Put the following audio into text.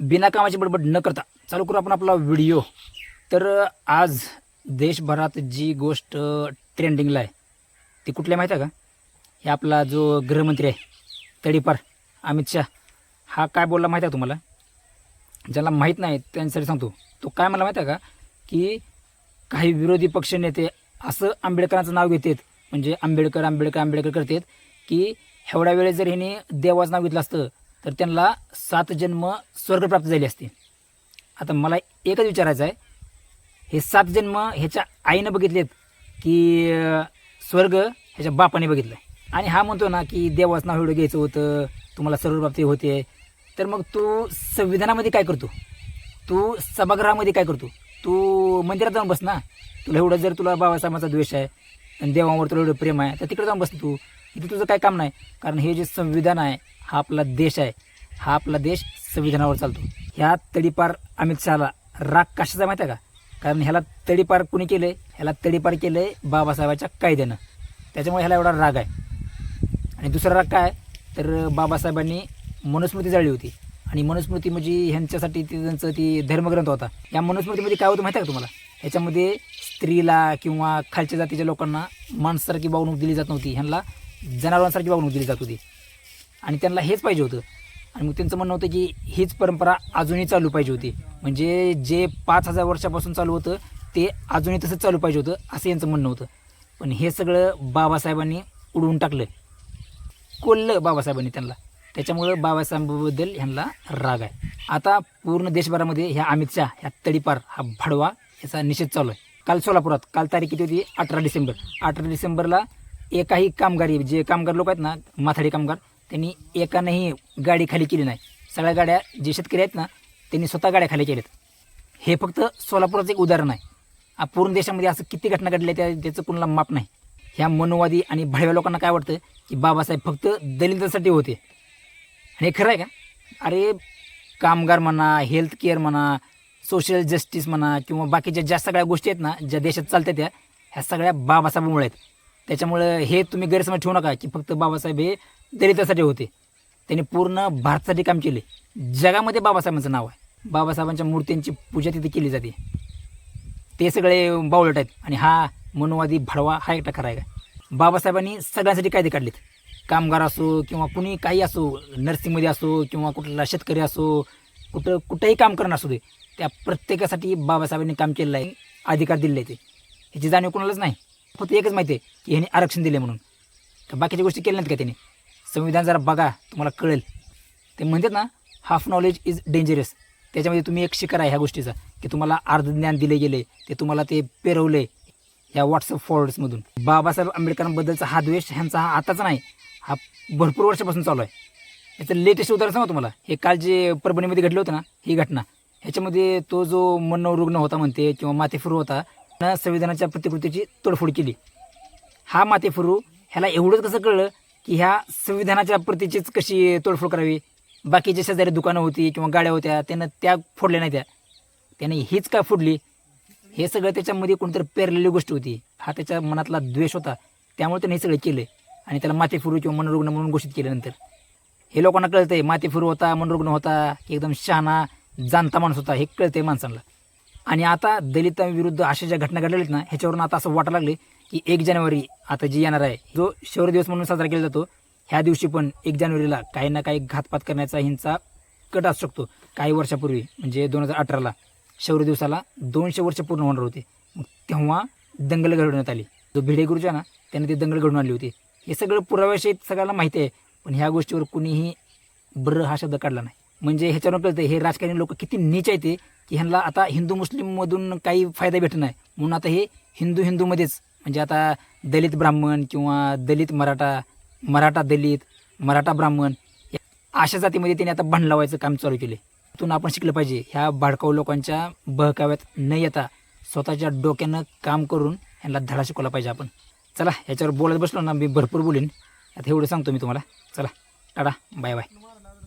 बिनाकामाची बडबड न करता चालू करू आपण आपला व्हिडिओ. तर आज देशभरात जी गोष्ट ट्रेंडिंगला आहे ती कुठल्या माहीत आहे का? हे आपला जो गृहमंत्री आहे तडीपार अमित शाह हा काय बोलला माहीत आहे तुम्हाला? ज्याला माहीत नाही त्यांच्यासाठी सांगतो. तो काय मला माहीत आहे का? की काही विरोधी पक्ष नेते असं आंबेडकरांचं नाव घेतात म्हणजे आंबेडकर आंबेडकर आंबेडकर करतात की एवढ्या वेळेस जर ह्याने देवाचं नाव घेतलं असतं तर त्यांना सात जन्म स्वर्ग प्राप्त झाले असते. आता मला एकच विचारायचं आहे. हे सात जन्म ह्याच्या आईनं बघितलेत की स्वर्ग ह्याच्या बापाने बघितलं? आणि हा म्हणतो ना की देवाचं नाव एवढं घ्यायचं होतं तुम्हाला सर्वप्राप्ती होते. तर मग तू संविधानामध्ये काय करतो? तू सभागृहामध्ये काय करतो? तू मंदिरात जाऊन बस ना. तुला एवढं जर तुला बाबासाहेबांचा द्वेष आहे आणि देवावर तुला एवढं प्रेम आहे तर तिकडे जाऊन बस तू. इथे तुझं काय काम नाही. कारण हे जे संविधान आहे हा आपला देश आहे. हा आपला देश संविधानावर चालतो. ह्या तडीपार अमित शहाला राग कशाचा माहिती आहे का? कारण ह्याला तडीपार कुणी केलंय? ह्याला तडीपार आहे बाबासाहेबाच्या कायद्यानं. त्याच्यामुळे ह्याला एवढा राग आहे. आणि दुसरा राग काय? तर बाबासाहेबांनी मनुस्मृती जाळली होती. आणि मनुस्मृती म्हणजे ह्यांच्यासाठी ते त्यांचं ती धर्मग्रंथ होता. या मनुस्मृतीमध्ये काय होतं माहिती आहे का तुम्हाला? ह्याच्यामध्ये स्त्रीला किंवा खालच्या जातीच्या लोकांना माणसासारखी वागणूक दिली जात नव्हती. ह्यांना जनावरांसारखी वागणूक दिली जात होती. आणि त्यांना हेच पाहिजे होतं. आणि मग त्यांचं म्हणणं होतं की हीच परंपरा अजूनही चालू पाहिजे होती. म्हणजे जे पाच हजार वर्षापासून चालू होतं ते अजूनही तसंच चालू पाहिजे होतं असं यांचं म्हणणं होतं. पण हे सगळं बाबासाहेबांनी उडवून टाकलं. कोल्लं बाबासाहेबांनी त्यांना. त्याच्यामुळं बाबासाहेबांबद्दल ह्यांना राग आहे. आता पूर्ण देशभरामध्ये ह्या अमित शाह ह्या तडीपार हा भडवा याचा निषेध चालू आहे. काल सोलापुरात काल तारीख किती होती? अठरा डिसेंबर. अठरा डिसेंबरला एकाही कामगारी जे कामगार लोक आहेत ना माथाडी कामगार त्यांनी एकानंही गाडी खाली केली नाही. सगळ्या गाड्या जे शेतकरी आहेत ना त्यांनी स्वतः गाड्या खाली केल्यात. हे फक्त सोलापुराचं एक उदाहरण आहे. पूर्ण देशामध्ये असं किती घटना घडल्या त्या त्याचं कुणाला माप नाही. ह्या मनोवादी आणि भडव्या लोकांना काय वाटतं? की बाबासाहेब फक्त दलितांसाठी होते. आणि हे खरं आहे का? अरे कामगार म्हणा हेल्थ केअर म्हणा सोशल जस्टिस म्हणा किंवा बाकीच्या ज्या सगळ्या गोष्टी आहेत ना ज्या देशात चालतात त्या ह्या सगळ्या बाबासाहेबांमुळे आहेत. त्याच्यामुळं हे तुम्ही गैरसमज ठेवू नका की फक्त बाबासाहेब हे दलितासाठी होते. त्यांनी पूर्ण भारतासाठी काम केले. जगामध्ये बाबासाहेबांचं नाव आहे. बाबासाहेबांच्या मूर्तींची पूजा तिथे केली जाते. ते सगळे बावळट आहेत आणि हा मनोवादी भडवा हा एकटा खरा आहे का? बाबासाहेबांनी सगळ्यांसाठी कायदे काढलेत. कामगार असो किंवा कुणी काही असो नर्सिंगमध्ये असो किंवा कुठला शेतकरी असो कुठं कुठंही काम करणं असू दे. त्या प्रत्येकासाठी बाबासाहेबांनी काम केलेलं आहे अधिकार दिले ते ह्याची जाणीव कोणालाच नाही. फक्त एकच माहिती आहे की ह्याने आरक्षण दिले म्हणून. तर बाकीच्या गोष्टी केल्या नाहीत का त्याने? संविधान जरा बघा तुम्हाला कळेल. ते म्हणतात ना हाफ नॉलेज इज डेंजरस त्याच्यामध्ये तुम्ही एक शिकार आहे ह्या गोष्टीचा की तुम्हाला अर्ध ज्ञान दिले गेले ते तुम्हाला ते पेरवले या व्हॉट्सअप फॉरवर्ड्समधून बाबासाहेब आंबेडकरांबद्दलचा हा द्वेष ह्यांचा हा आताचा नाही हा भरपूर वर्षापासून चालू आहे. याचं लेटेस्ट उदाहरण सांगा तुम्हाला. हे काल जे परभणीमध्ये घडलं होतं ना ही घटना. ह्याच्यामध्ये तो जो मनोरुग्ण होता म्हणते किंवा माथेफुरू होता त्यानं संविधानाच्या प्रतिकृतीची तोडफोड केली. हा माथेफुरू ह्याला एवढंच कसं कळलं की ह्या संविधानाच्या प्रतीचीच कशी तोडफोड करावी? बाकीच्या शेजारी दुकानं होती किंवा गाड्या होत्या त्यानं त्या फोडल्या नाही त्या. त्याने हीच का फोडली? हे सगळं त्याच्यामध्ये कोणतरी पेरलेली गोष्ट होती. हा त्याच्या मनातला द्वेष होता. त्यामुळे त्याने हे सगळं केलं आणि त्याला माथेफुरू किंवा मनोरुग्ण म्हणून घोषित केल्यानंतर. हे लोकांना कळतंय माथेफुरू होता मनोरुग्ण होता की एकदम शहाणा जाणता माणूस होता हे कळतंय माणसांना. आणि आता दलितांविरुद्ध अशा ज्या घटना घडलेल्या आहेत ना ह्याच्यावरून आता असं वाटायला लागले की एक जानेवारी आता जी येणार आहे जो शौर्य दिवस म्हणून साजरा केला जातो ह्या दिवशी पण एक जानेवारीला काही ना काही घातपात करण्याचा हिंसा कट असू शकतो. काही वर्षापूर्वी म्हणजे दोन हजार अठराला शौर्य दिवसाला दोनशे वर्ष पूर्ण होणार होते. मग तेव्हा दंगल घडवण्यात आली. जो भिडे गुरुजी आहे ना त्याने ते दंगल घडवून आणली होती. हे सगळं पुराव्याशी सगळ्यांना माहिती आहे पण ह्या गोष्टीवर कुणीही ब्र हा शब्द काढला नाही. म्हणजे ह्याच्यावर कळतं हे राजकारणी लोक किती नीच आहेत ते की ह्यांना आता हिंदू मुस्लिममधून काही फायदा भेटत नाही. म्हणून आता हे हिंदू हिंदूमध्येच म्हणजे आता दलित ब्राह्मण किंवा दलित मराठा मराठा दलित मराठा ब्राह्मण या अशा जातीमध्ये त्यांनी आता भांड लावायचं काम चालू केले त्यातून आपण शिकलं पाहिजे ह्या भाडकाऊ लोकांच्या बहकाव्यात न येता स्वतःच्या डोक्यानं काम करून ह्यांना धडा शिकवला पाहिजे आपण. चला ह्याच्यावर बोलत बसलो ना मी भरपूर बोलीन. आता एवढं सांगतो मी तुम्हाला. चला टाटा बाय बाय